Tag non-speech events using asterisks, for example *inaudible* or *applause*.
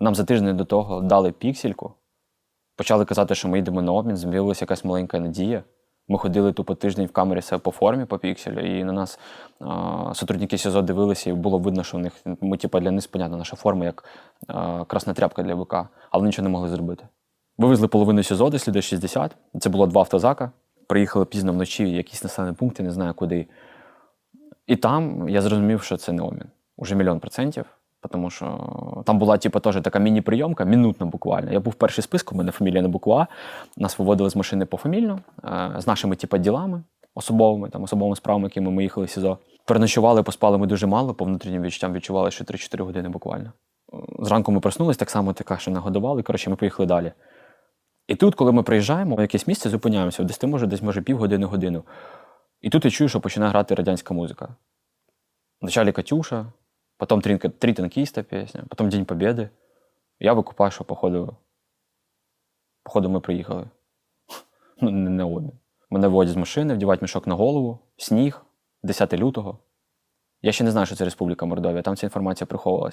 Нам за тиждень до того дали піксельку, почали казати, що ми йдемо на обмін, з'явилася якась маленька надія. Ми ходили тупо тиждень в камері себе по формі по пікселю, і на нас а, сотрудники СІЗО дивилися, і було видно, що в них ми, типу, для них понятна наша форма, як а, красна тряпка для ВК, але нічого не могли зробити. Вивезли половину СІЗО, десь людей 60. Це було два автозака. Приїхали пізно вночі в якісь населені пункти, не знаю куди. І там я зрозумів, що це не обмін. Уже мільйон процентів. Тому що там була типу, теж така міні-прийомка, минутна буквально. Я був перший список, у мене фамілія не буква. Нас виводили з машини пофамільно, е, з нашими типу, ділами особовими, там, особовими справами, якими ми їхали в СІЗО. Переночували, поспали ми дуже мало, по внутрішнім відчуттям відчували, що 3-4 години буквально. Зранку ми проснулись, так само така, що нагодували. Коротше, ми поїхали далі. І тут, коли ми приїжджаємо в якесь місце, зупиняємося, десь ти може, десь може півгодини годину. І тут я чую, що починає грати радянська музика. Вначалі Катюша, потім три, три танкіста пісня, потім День Победы. Я викупаю, що походу, походу ми приїхали. *laughs* Ну, не не обмін. Мене виводять з машини, вдівають мішок на голову, сніг, 10 лютого. Я ще не знаю, що це Республіка Мордовія, там ця інформація приховувалася.